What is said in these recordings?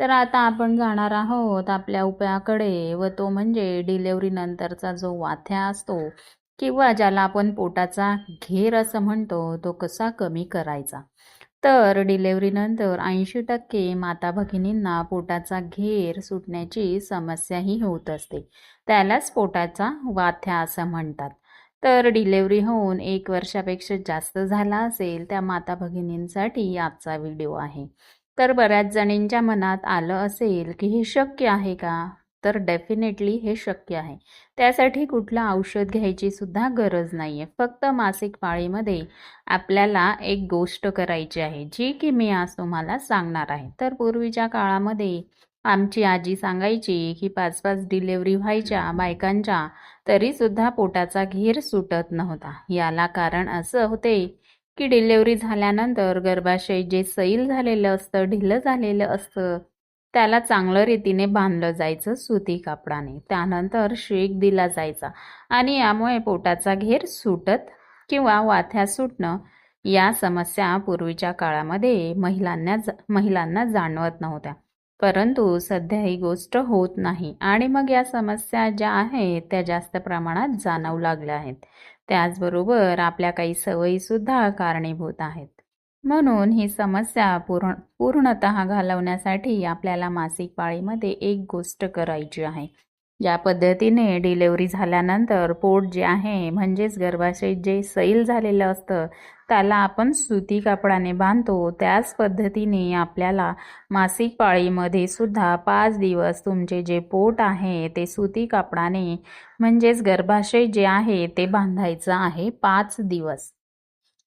तर आता आपण जाणार आहोत आपल्या उपायाकडे व तो म्हणजे डिलेवरी नंतरचा जो वाथ्या असतो किंवा ज्याला आपण पोटाचा घेर असं म्हणतो तो कसा कमी करायचा? तर डिलेवरीनंतर ऐंशी टक्के माता भगिनींना पोटाचा घेर सुटण्याची समस्याही होत असते. त्यालाच पोटाचा वाथ्या असं म्हणतात. तर डिलेवरी होऊन एक वर्षापेक्षा जास्त झाला असेल त्या माता भगिनींसाठी आजचा व्हिडिओ आहे. तर बऱ्याच जणींच्या मनात आलं असेल की हे शक्य आहे का? तर डेफिनेटली हे शक्य आहे. त्यासाठी कुठलं औषध घ्यायची सुद्धा गरज नाही आहे फक्त मासिक पाळीमध्ये आपल्याला एक गोष्ट करायची आहे जी की मी आज तुम्हाला सांगणार आहे. तर पूर्वीच्या काळामध्ये आमची आजी सांगायची की पाच पाच डिलेवरी व्हायच्या बायकांच्या तरीसुद्धा पोटाचा घेर सुटत नव्हता. याला कारण असं होते की डिलेवरी झाल्यानंतर गर्भाशय जे सैल झालेलं असतं ढिलं झालेलं असतं त्याला चांगलं रीतीने बांधलं जायचं सुती कापडाने. त्यानंतर शेक दिला जायचा आणि यामुळे पोटाचा घेर सुटत किंवा वाथ्या सुटणं या समस्या पूर्वीच्या काळामध्ये महिलांना महिलांना जाणवत नव्हत्या. परंतु सध्या ही गोष्ट होत नाही आणि मग या समस्या ज्या आहेत त्या जास्त प्रमाणात जाणवू लागल्या आहेत. त्याचबरोबर आपल्या काही सवयीसुद्धा कारणीभूत आहेत. म्हणून ही समस्या पूर्ण पूर्णत घालवण्यासाठी आपल्याला मासिक पाळीमध्ये एक गोष्ट करायची आहे. ज्या पद्धतीने डिलेवरी झाल्यानंतर पोट जे आहे म्हणजेच गर्भाशय जे सैल झालेलं असतं त्याला आपण सुती कापडाने बांधतो. त्याच पद्धतीने आपल्याला मासिक पाळीमध्ये सुद्धा पाच दिवस तुमचे जे पोट आहे ते सुती कापडाने म्हणजेच गर्भाशय जे आहे ते बांधायचं आहे पाच दिवस.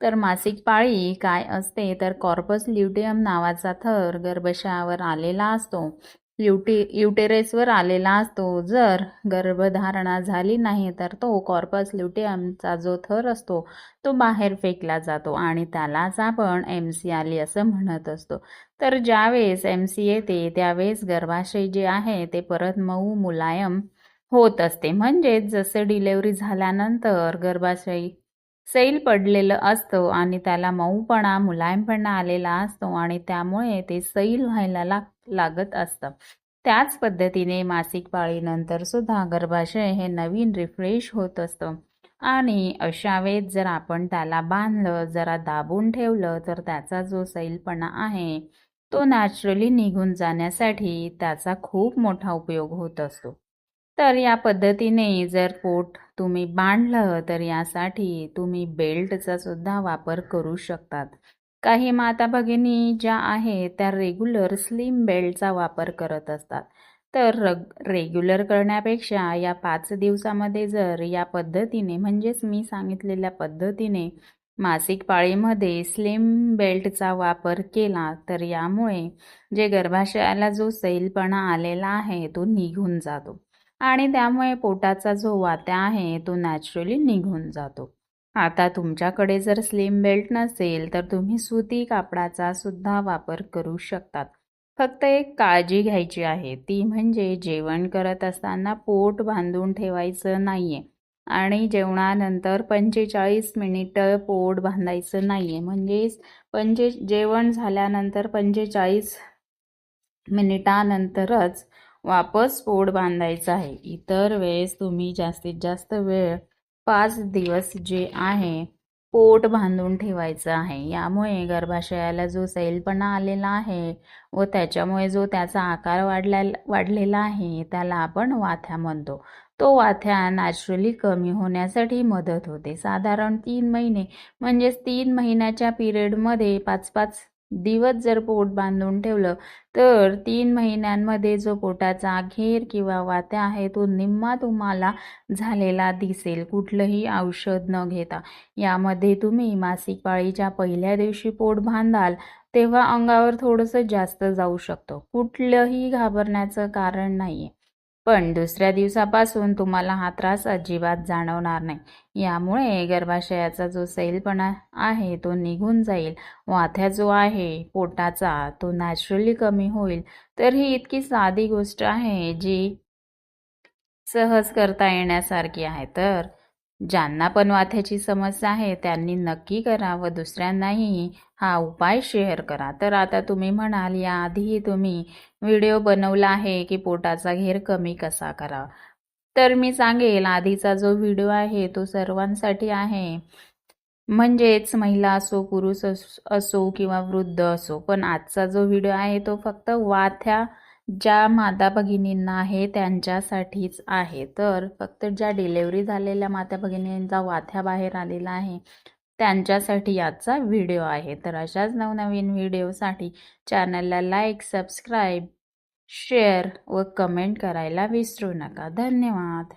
तर मासिक पाळी काय असते तर कॉर्पस ल्युटियम नावाचा थर गर्भाशयावर आलेला असतो. युटे युटेरेसवर आलेला असतो. जर गर्भधारणा झाली नाही तर तो कॉर्पस ल्युटियमचा जो थर असतो तो बाहेर फेकला जातो आणि त्यालाच आपण एम सी आली असं म्हणत असतो. तर ज्यावेळेस एम सी येते त्यावेळेस गर्भाशय जे आहे ते परत मऊ मुलायम होत असते. म्हणजेच जसं डिलेवरी झाल्यानंतर गर्भाशय सैल पडलेलं असतं आणि त्याला मऊपणा मुलायमपणा आलेला असतो आणि त्यामुळे ते सैल व्हायला लाग लागत असतं. त्याच पद्धतीने मासिक पाळीनंतर सुद्धा गर्भाशय हे नवीन रिफ्रेश होत असतं. आणि अशा वेळेत जर आपण त्याला बांधलं जरा दाबून ठेवलं तर त्याचा जो सैलपणा आहे तो नॅचरली निघून जाण्यासाठी त्याचा खूप मोठा उपयोग होत असतो. तर या पद्धतीने जर पोट तुम्ही बांधलं तर यासाठी तुम्ही बेल्टचा सुद्धा वापर करू शकतात. काही माता भगिनी ज्या आहेत त्या रेग्युलर स्लिम बेल्टचा वापर करत असतात. तर रग रेग्युलर करण्यापेक्षा या पाच दिवसामध्ये जर या पद्धतीने म्हणजेच मी सांगितलेल्या पद्धतीने मासिक पाळीमध्ये स्लिम बेल्टचा वापर केला तर यामुळे जे गर्भाशयाला जो सैलपणा आलेला आहे तो निघून जातो. आणि त्यामुळे पोटाचा जो वात्या आहे तो नॅचरली निघून जातो. आता तुमच्याकडे जर स्लिम बेल्ट नसेल तर तुम्ही सुती कापडाचा सुद्धा वापर करू शकतात. फक्त एक काळजी घ्यायची आहे. ती म्हणजे जेवण करत असताना पोट बांधून ठेवायचं नाही आहे आणि जेवणानंतर पंचेचाळीस मिनिटं पोट बांधायचं नाही आहे म्हणजेच पंचे जेवण झाल्यानंतर पंचेचाळीस मिनिटानंतरच वापस पोट बांधायचं आहे. इतर वेळेस तुम्ही जास्तीत जास्त वेळ पाच दिवस जे आहे पोट बांधून ठेवायचं आहे. यामुळे गर्भाशयाला जो सैलपणा आलेला आहे व त्याच्यामुळे जो त्याचा आकार वाढला वाढलेला आहे त्याला आपण वाथ्या म्हणतो. तो वाथ्या नॅचरली कमी होण्यासाठी मदत होते. साधारण तीन महिने म्हणजेच तीन महिन्याच्या पिरियडमध्ये पाच पाच दिवस जर पोट बांधून ठेवलं तर तीन महिन्यांमध्ये जो पोटाचा घेर किंवा वात्या आहे तो निम्मा तुम्हाला झालेला दिसेल. कुठलंही औषध न घेता. यामध्ये तुम्ही मासिक पाळीच्या पहिल्या दिवशी पोट बांधाल तेव्हा अंगावर थोडंसं जास्त जाऊ शकतो. कुठलंही घाबरण्याचं कारण नाही आहे पण दुसऱ्या दिवसापासून तुम्हाला हा त्रास अजिबात जाणवणार नाही. यामुळे गर्भाशयाचा जो सैलपणा आहे तो निघून जाईल. वाथ्या जो आहे पोटाचा तो नॅचरली कमी होईल. तर ही इतकी साधी गोष्ट आहे जी सहज करता येण्यासारखी आहे. तर ज्यांना पण वाथ्याची समस्या आहे त्यांनी नक्की करा व दुसऱ्यांनाही हा उपाय शेअर करा. तर आता तुम्ही म्हणाल याआधीही तुम्ही व्हिडिओ बनवला आहे की पोटाचा घेर कमी कसा करा? तर मी सांगेल आधीचा जो व्हिडिओ आहे तो सर्वांसाठी आहे. म्हणजेच महिला असो पुरुष असो किंवा वृद्ध असो पण आजचा जो व्हिडिओ आहे तो फक्त वाथ्या ज्या माता भगिनींना आहे त्यांच्यासाठीच आहे. तर फक्त ज्या डिलेवरी झालेल्या माता भगिनींचा वाथ्या बाहेर आलेला आहे त्यांच्यासाठी याचा व्हिडिओ आहे. तर अशाच नवनवीन व्हिडिओसाठी चॅनलला लाईक सबस्क्राईब शेअर व कमेंट करायला विसरू नका. धन्यवाद.